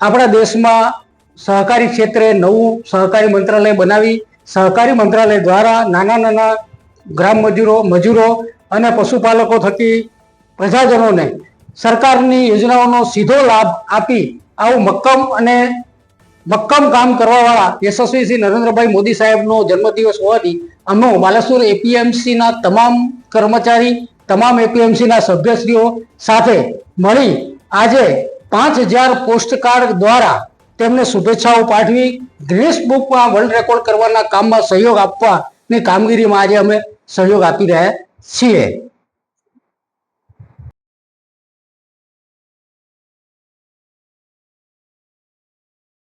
આપણા દેશમાં સહકારી ક્ષેત્રે નવું સહકારી મંત્રાલય બનાવી, સહકારી મંત્રાલય દ્વારા નાના નાના ગ્રામ મજૂરો મજૂરો અને પશુપાલકો થકી પ્રજાજનોને સરકારની યોજનાઓનો સીધો લાભ આપી આવું મક્કમ અને મક્કમ કામ કરવાવાળા યશસ્વી શ્રી નરેન્દ્રભાઈ મોદી સાહેબનો જન્મદિવસ હોવાથી અમે બાલેશ્વર એપીએમસીના તમામ કર્મચારી, તમામ એપીએમસીના સભ્યશ્રીઓ સાથે મળી આજે પાંચ હજાર પોસ્ટકાર્ડ દ્વારા તેમને શુભેચ્છાઓ પાઠવી ગ્રીનિસ બુકમાં વર્લ્ડ રેકોર્ડ કરવાના કામમાં સહયોગ આપવાની કામગીરીમાં આજે અમે સહયોગ આપી રહ્યા છીએ.